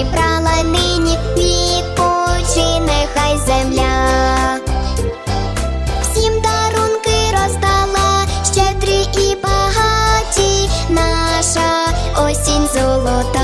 зібрала нині відпочи, нехай земля, всім дарунки роздала, щедрі і багаті, наша осінь золота.